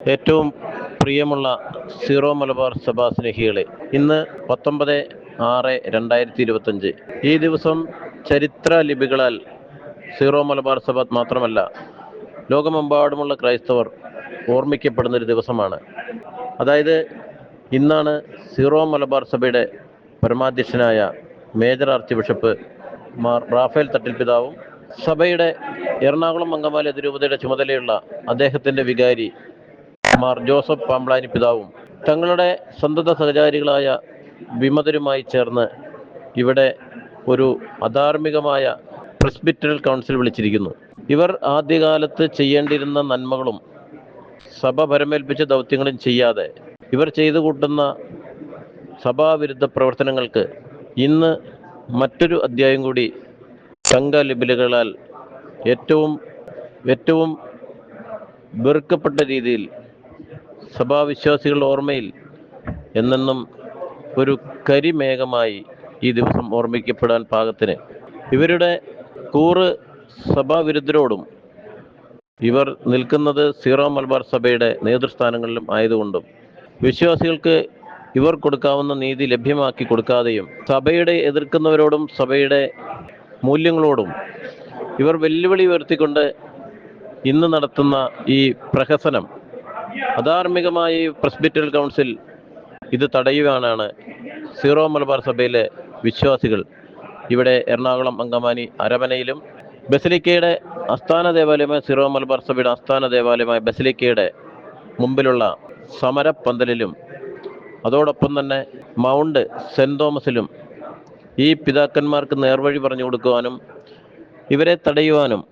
ഏറ്റവും പ്രിയമുള്ള സീറോ മലബാർ സഭാ സ്നേഹികളെ ഇന്ന് പത്തൊമ്പത് ആറ് രണ്ടായിരത്തി ഇരുപത്തഞ്ച് ഈ ദിവസം ചരിത്ര ലിപികളാൽ സീറോ മലബാർ സഭ മാത്രമല്ല ലോകമെമ്പാടുമുള്ള ക്രൈസ്തവർ ഓർമ്മിക്കപ്പെടുന്ന ഒരു ദിവസമാണ്. അതായത് ഇന്നാണ് സീറോ മലബാർ സഭയുടെ പരമാധ്യക്ഷനായ major archbishop Mar Raphael Thattil പിതാവും സഭയുടെ എറണാകുളം അങ്കമാലി അതിരൂപതയുടെ ചുമതലയുള്ള അദ്ദേഹത്തിന്റെ വികാരി മാർ ജോസഫ് പാമ്പ്ളാനി പിതാവും തങ്ങളുടെ സന്തത സഹചാരികളായ വിമതരുമായി ചേർന്ന് ഇവിടെ ഒരു അധാർമികമായ പ്രസ്ബിറ്ററൽ കൗൺസിൽ വിളിച്ചിരിക്കുന്നു. ഇവർ ആദ്യകാലത്ത് ചെയ്യേണ്ടിയിരുന്ന നന്മകളും സഭ പരമേൽപ്പിച്ച ദൗത്യങ്ങളും ചെയ്യാതെ ഇവർ ചെയ്തു കൂട്ടുന്ന സഭാവിരുദ്ധ പ്രവർത്തനങ്ങൾക്ക് ഇന്ന് മറ്റൊരു അധ്യായം കൂടി സംഘലിപിലുകളാൽ ഏറ്റവും ഏറ്റവും വെറുക്കപ്പെട്ട രീതിയിൽ സഭാവിശ്വാസികളുടെ ഓർമ്മയിൽ എന്നെന്നും ഒരു കരിമേഘമായി ഈ ദിവസം ഓർമ്മിക്കപ്പെടാൻ പാകത്തിന്. ഇവരുടെ കൂറ് സഭാവിരുദ്ധരോടും ഇവർ നിൽക്കുന്നത് സീറോ മലബാർ സഭയുടെ നേതൃസ്ഥാനങ്ങളിലും ആയതുകൊണ്ടും വിശ്വാസികൾക്ക് ഇവർ കൊടുക്കാവുന്ന നീതി ലഭ്യമാക്കി കൊടുക്കാതെയും സഭയുടെ എതിർക്കുന്നവരോടും സഭയുടെ മൂല്യങ്ങളോടും ഇവർ വെല്ലുവിളി ഉയർത്തിക്കൊണ്ട് ഇന്ന് നടത്തുന്ന ഈ പ്രഹസനം അധാർമികമായ പ്രസ്ബിറ്റൽ കൗൺസിൽ ഇത് തടയുവാനാണ് സീറോ മലബാർ സഭയിലെ വിശ്വാസികൾ. ഇവിടെ എറണാകുളം അങ്കമാനി അരമനയിലും ബസലിക്കയുടെ ആസ്ഥാന ദേവാലയമായ സീറോ മലബാർ സഭയുടെ ആസ്ഥാന ദേവാലയമായ ബസലിക്കയുടെ മുമ്പിലുള്ള സമരപ്പന്തലിലും അതോടൊപ്പം തന്നെ മൗണ്ട് സെന്റ് തോമസിലും ഈ പിതാക്കന്മാർക്ക് നേർവഴി പറഞ്ഞു കൊടുക്കുവാനും ഇവരെ തടയുവാനും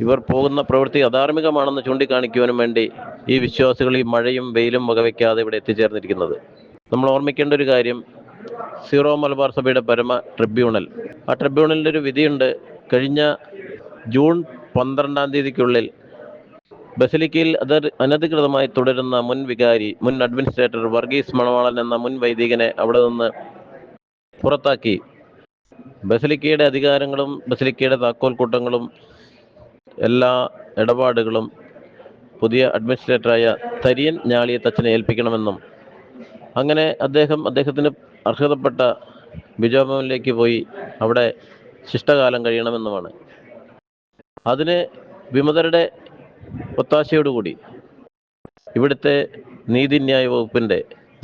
ഇവർ പോകുന്ന പ്രവൃത്തി അധാർമികമാണെന്ന് ചൂണ്ടിക്കാണിക്കുവാനും വേണ്ടി ഈ വിശ്വാസികൾ ഈ മഴയും വെയിലും വകവയ്ക്കാതെ ഇവിടെ എത്തിച്ചേർന്നിരിക്കുന്നത്. നമ്മൾ ഓർമ്മിക്കേണ്ട ഒരു കാര്യം സീറോ മലബാർ സഭയുടെ പരമ ട്രിബ്യൂണൽ. ആ ട്രിബ്യൂണലിന്റെ ഒരു വിധിയുണ്ട്. കഴിഞ്ഞ ജൂൺ പന്ത്രണ്ടാം തീയതിക്കുള്ളിൽ ബസലിക്കയിൽ അത് അനധികൃതമായി തുടരുന്ന മുൻ വികാരി മുൻ അഡ്മിനിസ്ട്രേറ്റർ വർഗീസ് മണവാളൻ എന്ന മുൻ വൈദികനെ അവിടെ നിന്ന് പുറത്താക്കി. ബസലിക്കയുടെ അധികാരങ്ങളും ബസലിക്കയുടെ താക്കോൽ കൂട്ടങ്ങളും എല്ലാ ഇടപാടുകളും പുതിയ അഡ്മിനിസ്ട്രേറ്ററായ തരിയൻ ഞാളിയത്തച്ഛനെ ഏൽപ്പിക്കണമെന്നും അങ്ങനെ അദ്ദേഹം അദ്ദേഹത്തിന് അർഹതപ്പെട്ട ബിജോഭവനിലേക്ക് പോയി അവിടെ ശിഷ്ടകാലം കഴിയണമെന്നുമാണ്. അതിന് വിമതരുടെ ഒത്താശയോടുകൂടി ഇവിടുത്തെ നീതിന്യായ വകുപ്പിന്റെ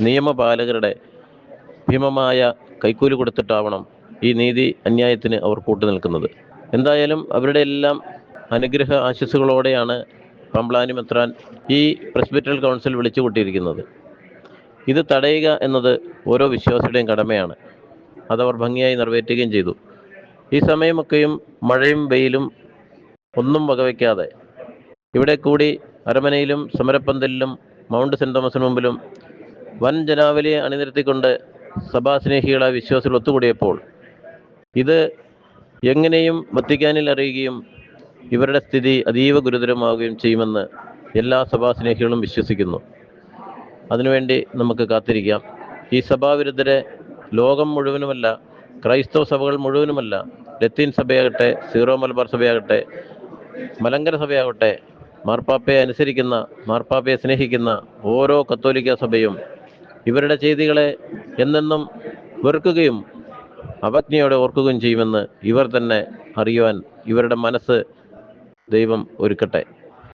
നിയമപാലകരുടെ ഭീമമായ കൈക്കൂലി കൊടുത്തിട്ടാവണം ഈ നീതി അന്യായത്തിന് അവർ കൂട്ടുനിൽക്കുന്നത്. എന്തായാലും അവരുടെ എല്ലാം അനുഗ്രഹ ആശസ്സുകളോടെയാണ് പമ്പ്ലാനി മെത്രാൻ ഈ പ്രസ്ബിറ്റൽ കൗൺസിൽ വിളിച്ചു കൂട്ടിയിരിക്കുന്നത്. ഇത് തടയുക എന്നത് ഓരോ വിശ്വാസിയുടെയും കടമയാണ്. അതവർ ഭംഗിയായി നിറവേറ്റുകയും ചെയ്തു. ഈ സമയമൊക്കെയും മഴയും വെയിലും ഒന്നും വകവയ്ക്കാതെ ഇവിടെ കൂടി അരമനയിലും സമരപ്പന്തലിലും മൗണ്ട് സെന്റ് തോമസിന് മുമ്പിലും വൻ ജനാവലിയെ അണിനിരത്തിക്കൊണ്ട് സഭാസ്നേഹികളായ വിശ്വാസികൾ ഒത്തുകൂടിയപ്പോൾ ഇത് എങ്ങനെയും വത്തിക്കാനിൽ അറിയുകയും ഇവരുടെ സ്ഥിതി അതീവ ഗുരുതരമാവുകയും ചെയ്യുമെന്ന് എല്ലാ സഭാ സ്നേഹികളും വിശ്വസിക്കുന്നു. അതിനുവേണ്ടി നമുക്ക് കാത്തിരിക്കാം. ഈ സഭാവിരുദ്ധരെ ലോകം മുഴുവനുമല്ല ക്രൈസ്തവ സഭകൾ മുഴുവനുമല്ല ലത്തീൻ സഭയാകട്ടെ സീറോ മലബാർ സഭയാകട്ടെ മലങ്കര സഭയാകട്ടെ മാർപ്പാപ്പയെ അനുസരിക്കുന്ന മാർപ്പാപ്പയെ സ്നേഹിക്കുന്ന ഓരോ കത്തോലിക്ക സഭയും ഇവരുടെ ചെയ്തികളെ എന്നെന്നും വെറുക്കുകയും അവജ്ഞയോടെ ഓർക്കുകയും ചെയ്യുമെന്ന് ഇവർ തന്നെ അറിയുവാൻ ഇവരുടെ മനസ്സ് ദൈവം ഒരുക്കട്ടെ.